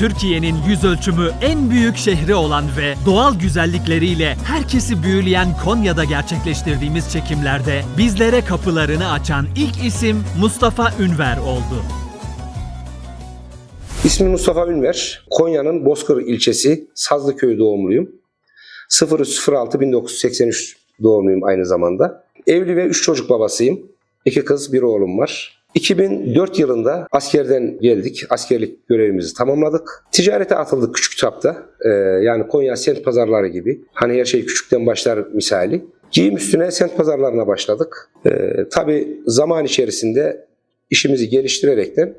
Türkiye'nin yüz ölçümü en büyük şehri olan ve doğal güzellikleriyle herkesi büyüleyen Konya'da gerçekleştirdiğimiz çekimlerde bizlere kapılarını açan ilk isim Mustafa Ünver oldu. İsmim Mustafa Ünver. Konya'nın Bozkır ilçesi Sazlıköy doğumluyum. 03.06.1983 doğumluyum aynı zamanda. Evli ve 3 çocuk babasıyım. 2 kız, bir oğlum var. 2004 yılında askerden geldik. Askerlik görevimizi tamamladık. Ticarete atıldık küçük çapta. Ee, yani Konya sent pazarları gibi. Hani her şey küçükten başlar misali. Giyim üstüne sent pazarlarına başladık. Ee, tabii zaman içerisinde işimizi geliştirerekten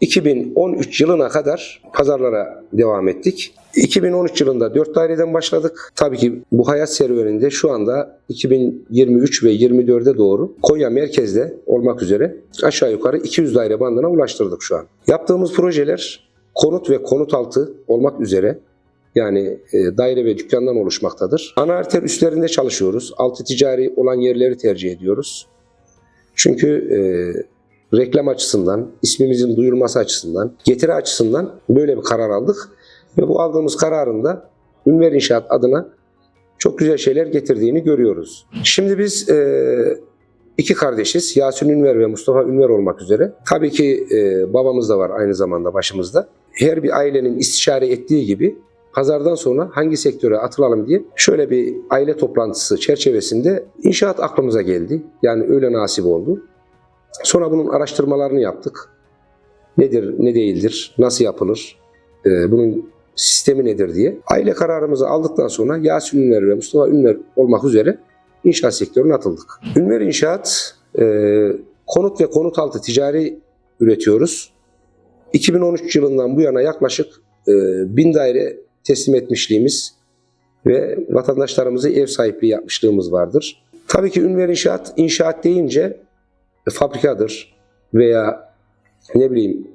2013 yılına kadar pazarlara devam ettik. 2013 yılında 4 daireden başladık. Tabii ki bu hayat serüveninde şu anda 2023 ve 24'e doğru Konya merkezde olmak üzere aşağı yukarı 200 daire bandına ulaştırdık şu an. Yaptığımız projeler konut ve konut altı olmak üzere yani e, daire ve dükkandan oluşmaktadır. Ana arter üstlerinde çalışıyoruz. Altı ticari olan yerleri tercih ediyoruz. Çünkü e, reklam açısından, ismimizin duyulması açısından, getiri açısından böyle bir karar aldık. Ve bu aldığımız kararın da Ünver İnşaat adına çok güzel şeyler getirdiğini görüyoruz. Şimdi biz e, iki kardeşiz. Yasin Ünver ve Mustafa Ünver olmak üzere. Tabii ki e, babamız da var aynı zamanda başımızda. Her bir ailenin istişare ettiği gibi pazardan sonra hangi sektöre atılalım diye şöyle bir aile toplantısı çerçevesinde inşaat aklımıza geldi. Yani öyle nasip oldu. Sonra bunun araştırmalarını yaptık. Nedir, ne değildir, nasıl yapılır, e, bunun sistemi nedir diye. Aile kararımızı aldıktan sonra Yasin Ünver ve Mustafa Ünver olmak üzere inşaat sektörüne atıldık. Ünver İnşaat e, konut ve konut altı ticari üretiyoruz. 2013 yılından bu yana yaklaşık e, bin daire teslim etmişliğimiz ve vatandaşlarımıza ev sahipliği yapmışlığımız vardır. Tabii ki Ünver İnşaat, inşaat deyince fabrikadır veya ne bileyim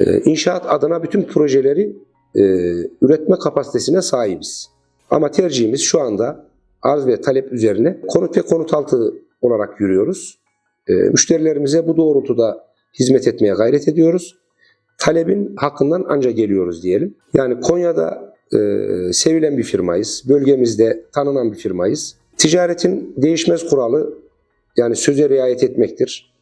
e, inşaat adına bütün projeleri e, üretme kapasitesine sahibiz. Ama tercihimiz şu anda arz ve talep üzerine konut ve konut altı olarak yürüyoruz. E, müşterilerimize bu doğrultuda hizmet etmeye gayret ediyoruz. Talebin hakkından anca geliyoruz diyelim. Yani Konya'da e, sevilen bir firmayız. Bölgemizde tanınan bir firmayız. Ticaretin değişmez kuralı yani söze riayet etmektir.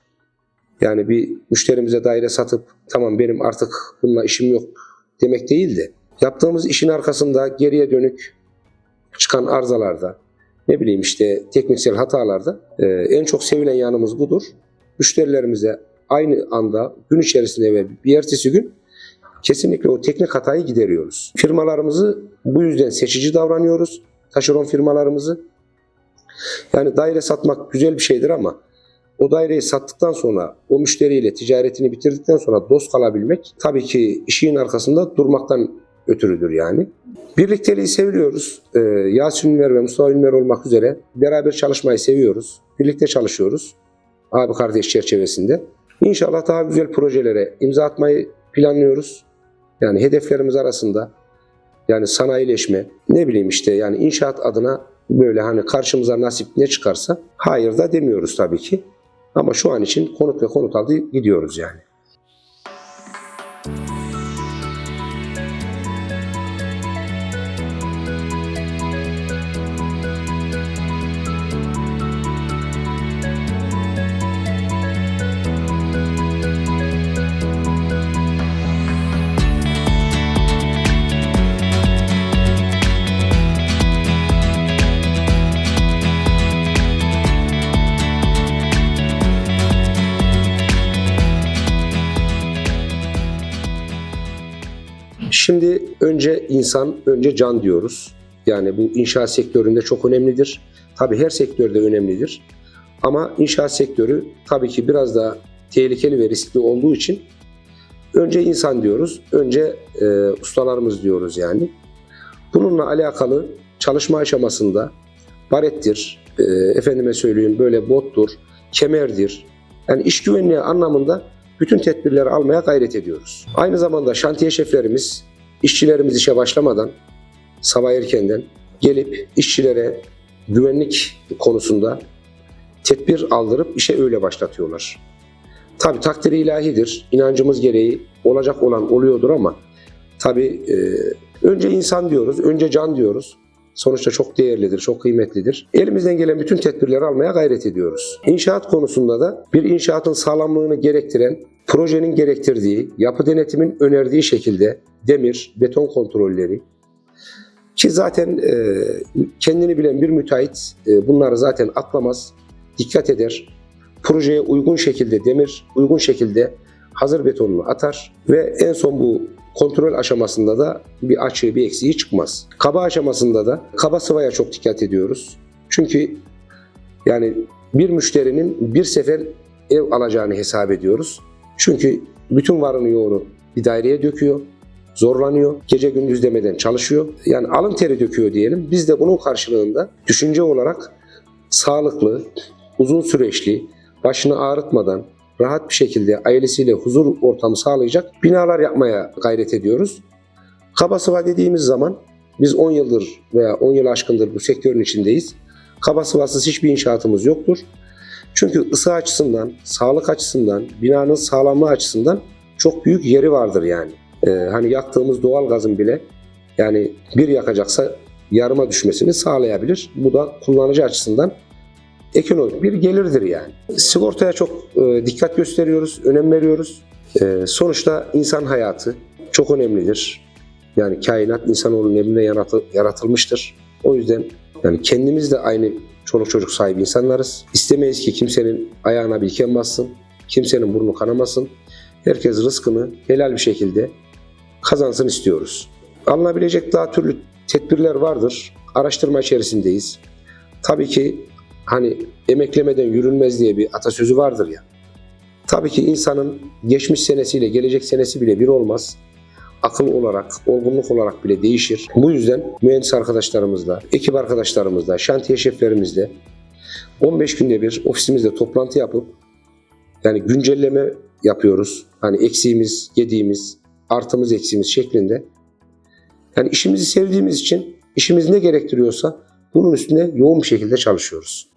Yani bir müşterimize daire satıp tamam benim artık bununla işim yok demek değil de yaptığımız işin arkasında geriye dönük çıkan arızalarda ne bileyim işte tekniksel hatalarda e, en çok sevilen yanımız budur. Müşterilerimize aynı anda gün içerisinde ve bir ertesi gün kesinlikle o teknik hatayı gideriyoruz. Firmalarımızı bu yüzden seçici davranıyoruz. Taşeron firmalarımızı yani daire satmak güzel bir şeydir ama o daireyi sattıktan sonra o müşteriyle ticaretini bitirdikten sonra dost kalabilmek tabii ki işin arkasında durmaktan ötürüdür yani. Birlikteliği seviyoruz. Ee, Yasin Ünver ve Mustafa Ünver olmak üzere beraber çalışmayı seviyoruz. Birlikte çalışıyoruz. Abi kardeş çerçevesinde. İnşallah daha güzel projelere imza atmayı planlıyoruz. Yani hedeflerimiz arasında yani sanayileşme ne bileyim işte yani inşaat adına böyle hani karşımıza nasip ne çıkarsa hayır da demiyoruz tabii ki. Ama şu an için konut ve konut altı gidiyoruz yani. Şimdi önce insan, önce can diyoruz. Yani bu inşaat sektöründe çok önemlidir. Tabii her sektörde önemlidir. Ama inşaat sektörü tabii ki biraz daha tehlikeli ve riskli olduğu için önce insan diyoruz, önce e, ustalarımız diyoruz yani. Bununla alakalı çalışma aşamasında barettir, e, efendime söyleyeyim böyle bottur, kemerdir. Yani iş güvenliği anlamında bütün tedbirleri almaya gayret ediyoruz. Aynı zamanda şantiye şeflerimiz işçilerimiz işe başlamadan sabah erkenden gelip işçilere güvenlik konusunda tedbir aldırıp işe öyle başlatıyorlar. Tabi takdiri ilahidir. İnancımız gereği olacak olan oluyordur ama Tabii e, önce insan diyoruz, önce can diyoruz. Sonuçta çok değerlidir, çok kıymetlidir. Elimizden gelen bütün tedbirleri almaya gayret ediyoruz. İnşaat konusunda da bir inşaatın sağlamlığını gerektiren, projenin gerektirdiği, yapı denetimin önerdiği şekilde demir, beton kontrolleri, ki zaten e, kendini bilen bir müteahhit e, bunları zaten atlamaz, dikkat eder. Projeye uygun şekilde demir, uygun şekilde hazır betonunu atar ve en son bu kontrol aşamasında da bir açığı bir eksiği çıkmaz. Kaba aşamasında da kaba sıvaya çok dikkat ediyoruz. Çünkü yani bir müşterinin bir sefer ev alacağını hesap ediyoruz. Çünkü bütün varını yoğunu bir daireye döküyor zorlanıyor. Gece gündüz demeden çalışıyor. Yani alın teri döküyor diyelim. Biz de bunun karşılığında düşünce olarak sağlıklı, uzun süreçli, başını ağrıtmadan, rahat bir şekilde ailesiyle huzur ortamı sağlayacak binalar yapmaya gayret ediyoruz. Kaba sıva dediğimiz zaman biz 10 yıldır veya 10 yıl aşkındır bu sektörün içindeyiz. Kaba sıvasız hiçbir inşaatımız yoktur. Çünkü ısı açısından, sağlık açısından, binanın sağlamlığı açısından çok büyük yeri vardır yani. Ee, hani yaktığımız doğal gazın bile yani bir yakacaksa yarıma düşmesini sağlayabilir. Bu da kullanıcı açısından ekonomik bir gelirdir yani. Sigortaya çok e, dikkat gösteriyoruz, önem veriyoruz. E, sonuçta insan hayatı çok önemlidir. Yani kainat insanoğlunun emrine yaratı- yaratılmıştır. O yüzden yani kendimiz de aynı çoluk çocuk sahibi insanlarız. İstemeyiz ki kimsenin ayağına bir diken bassın, kimsenin burnu kanamasın. Herkes rızkını helal bir şekilde kazansın istiyoruz. Alınabilecek daha türlü tedbirler vardır. Araştırma içerisindeyiz. Tabii ki hani emeklemeden yürünmez diye bir atasözü vardır ya. Tabii ki insanın geçmiş senesiyle gelecek senesi bile bir olmaz. Akıl olarak, olgunluk olarak bile değişir. Bu yüzden mühendis arkadaşlarımızla, ekip arkadaşlarımızla, şantiye şeflerimizle 15 günde bir ofisimizde toplantı yapıp yani güncelleme yapıyoruz. Hani eksiğimiz, yediğimiz, artımız, eksiğimiz şeklinde. Yani işimizi sevdiğimiz için işimiz ne gerektiriyorsa bunun üstüne yoğun bir şekilde çalışıyoruz.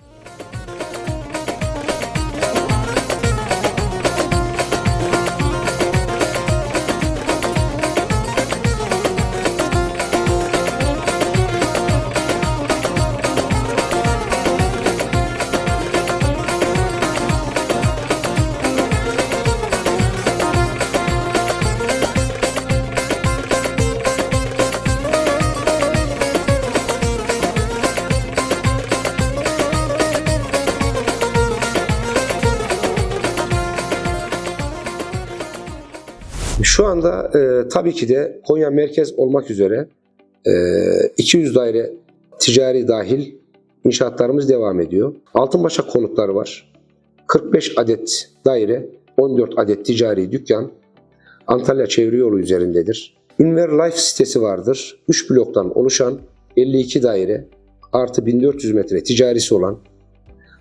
Şu anda e, tabii ki de Konya merkez olmak üzere e, 200 daire ticari dahil inşaatlarımız devam ediyor. Altınbaşak konutları var. 45 adet daire, 14 adet ticari dükkan Antalya Çevre Yolu üzerindedir. Ünver Life sitesi vardır. 3 bloktan oluşan 52 daire artı 1400 metre ticarisi olan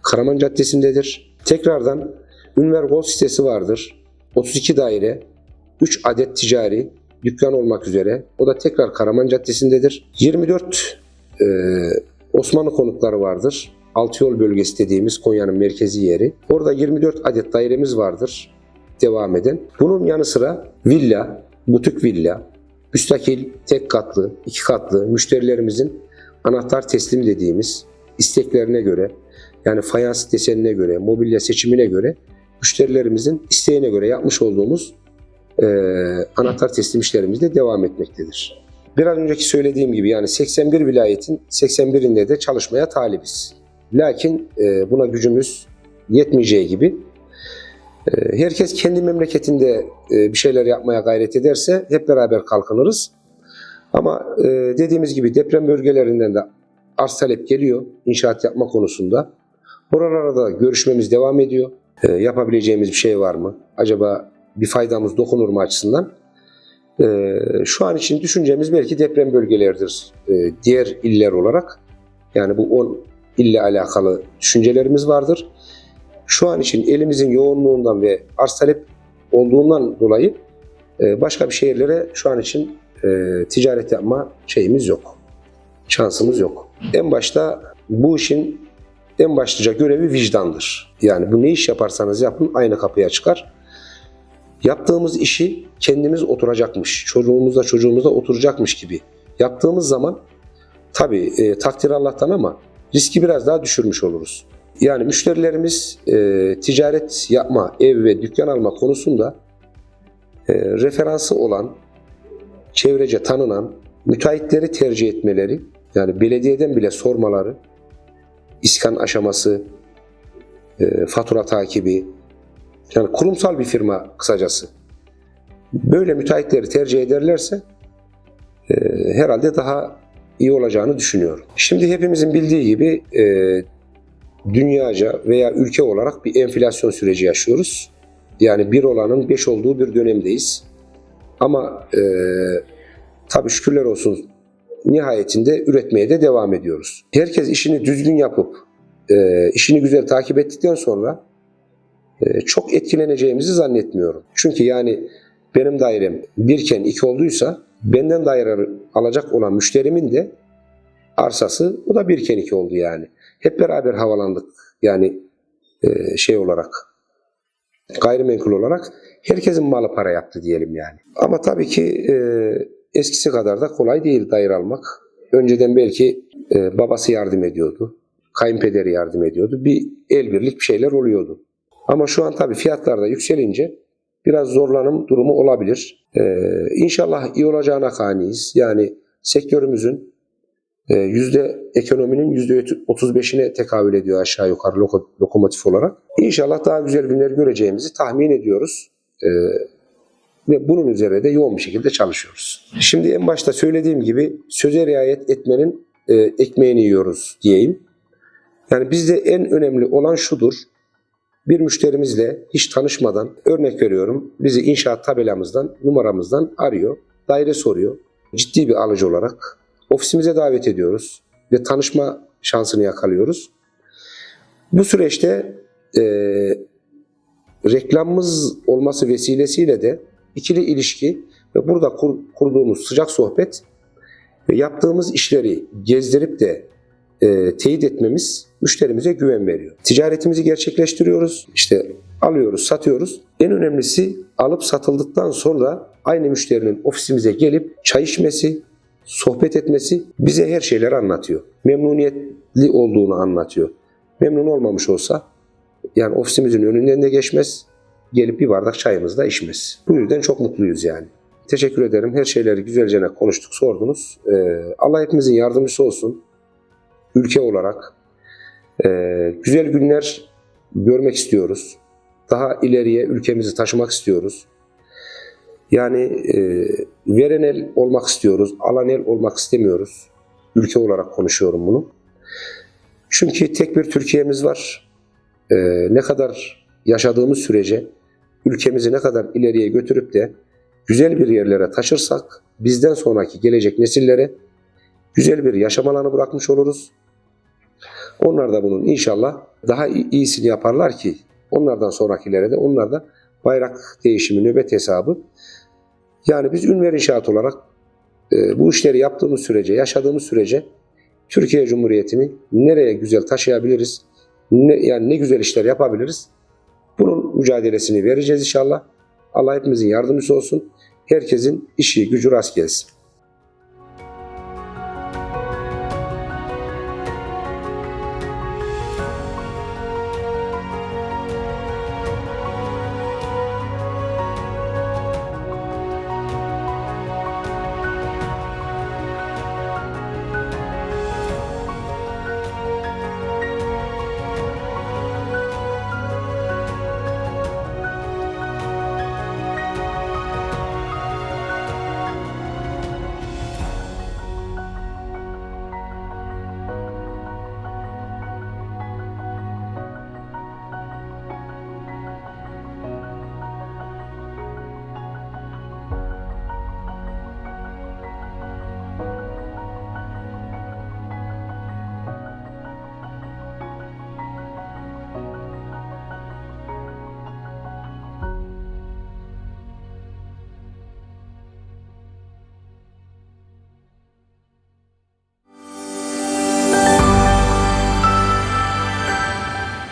Karaman Caddesi'ndedir. Tekrardan Ünver Gold sitesi vardır. 32 daire, 3 adet ticari dükkan olmak üzere. O da tekrar Karaman Caddesi'ndedir. 24 e, Osmanlı konutları vardır. Altıyol bölgesi dediğimiz Konya'nın merkezi yeri. Orada 24 adet dairemiz vardır devam eden. Bunun yanı sıra villa, butik villa, müstakil, tek katlı, iki katlı müşterilerimizin anahtar teslim dediğimiz isteklerine göre yani fayans desenine göre, mobilya seçimine göre müşterilerimizin isteğine göre yapmış olduğumuz e, anahtar teslim işlerimiz de devam etmektedir. Biraz önceki söylediğim gibi yani 81 vilayetin 81'inde de çalışmaya talibiz. Lakin e, buna gücümüz yetmeyeceği gibi e, herkes kendi memleketinde e, bir şeyler yapmaya gayret ederse hep beraber kalkınırız. Ama e, dediğimiz gibi deprem bölgelerinden de arz talep geliyor inşaat yapma konusunda. Oralarda da görüşmemiz devam ediyor. E, yapabileceğimiz bir şey var mı? Acaba bir faydamız dokunur mu açısından? E, şu an için düşüncemiz belki deprem bölgeleridir e, diğer iller olarak. Yani bu 10 ille alakalı düşüncelerimiz vardır. Şu an için elimizin yoğunluğundan ve arz talep olduğundan dolayı e, başka bir şehirlere şu an için e, ticaret yapma şeyimiz yok. Şansımız yok. En başta bu işin en başlıca görevi vicdandır. Yani bu ne iş yaparsanız yapın aynı kapıya çıkar. Yaptığımız işi kendimiz oturacakmış, çocuğumuzla çocuğumuzla oturacakmış gibi yaptığımız zaman tabii e, takdir Allah'tan ama riski biraz daha düşürmüş oluruz. Yani müşterilerimiz e, ticaret yapma, ev ve dükkan alma konusunda e, referansı olan, çevrece tanınan müteahhitleri tercih etmeleri, yani belediyeden bile sormaları, iskan aşaması, e, fatura takibi, yani kurumsal bir firma kısacası. Böyle müteahhitleri tercih ederlerse e, herhalde daha iyi olacağını düşünüyorum. Şimdi hepimizin bildiği gibi e, dünyaca veya ülke olarak bir enflasyon süreci yaşıyoruz. Yani bir olanın beş olduğu bir dönemdeyiz. Ama e, tabii şükürler olsun nihayetinde üretmeye de devam ediyoruz. Herkes işini düzgün yapıp e, işini güzel takip ettikten sonra çok etkileneceğimizi zannetmiyorum. Çünkü yani benim dairem birken iki olduysa benden daire alacak olan müşterimin de arsası o da birken iki oldu yani. Hep beraber havalandık yani e, şey olarak gayrimenkul olarak herkesin malı para yaptı diyelim yani. Ama tabii ki e, eskisi kadar da kolay değil daire almak. Önceden belki e, babası yardım ediyordu, kayınpederi yardım ediyordu. Bir el birlik bir şeyler oluyordu. Ama şu an tabii fiyatlar da yükselince biraz zorlanım durumu olabilir. Ee, inşallah iyi olacağına kaniyiz. Yani sektörümüzün e, yüzde ekonominin yüzde 35'ine tekabül ediyor aşağı yukarı loko- lokomotif olarak. İnşallah daha güzel günler göreceğimizi tahmin ediyoruz. Ee, ve bunun üzerine de yoğun bir şekilde çalışıyoruz. Şimdi en başta söylediğim gibi söze riayet etmenin e, ekmeğini yiyoruz diyeyim. Yani bizde en önemli olan şudur. Bir müşterimizle hiç tanışmadan örnek veriyorum bizi inşaat tabelamızdan numaramızdan arıyor. Daire soruyor. Ciddi bir alıcı olarak ofisimize davet ediyoruz ve tanışma şansını yakalıyoruz. Bu süreçte e, reklamımız olması vesilesiyle de ikili ilişki ve burada kur- kurduğumuz sıcak sohbet ve yaptığımız işleri gezdirip de e, teyit etmemiz müşterimize güven veriyor. Ticaretimizi gerçekleştiriyoruz. İşte alıyoruz, satıyoruz. En önemlisi alıp satıldıktan sonra aynı müşterinin ofisimize gelip çay içmesi, sohbet etmesi bize her şeyleri anlatıyor. Memnuniyetli olduğunu anlatıyor. Memnun olmamış olsa yani ofisimizin önünden de geçmez, gelip bir bardak çayımızı da içmez. Bu yüzden çok mutluyuz yani. Teşekkür ederim. Her şeyleri güzelce konuştuk, sordunuz. Ee, Allah hepimizin yardımcısı olsun. Ülke olarak güzel günler görmek istiyoruz. Daha ileriye ülkemizi taşımak istiyoruz. Yani e, veren el olmak istiyoruz, alan el olmak istemiyoruz. Ülke olarak konuşuyorum bunu. Çünkü tek bir Türkiye'miz var. Ee, ne kadar yaşadığımız sürece ülkemizi ne kadar ileriye götürüp de güzel bir yerlere taşırsak bizden sonraki gelecek nesillere güzel bir yaşam alanı bırakmış oluruz. Onlar da bunun inşallah daha iyi- iyisini yaparlar ki onlardan sonrakilere de onlar da bayrak değişimi, nöbet hesabı. Yani biz Ünver İnşaat olarak e, bu işleri yaptığımız sürece, yaşadığımız sürece Türkiye Cumhuriyeti'ni nereye güzel taşıyabiliriz, ne, yani ne güzel işler yapabiliriz. Bunun mücadelesini vereceğiz inşallah. Allah hepimizin yardımcısı olsun. Herkesin işi gücü rast gelsin.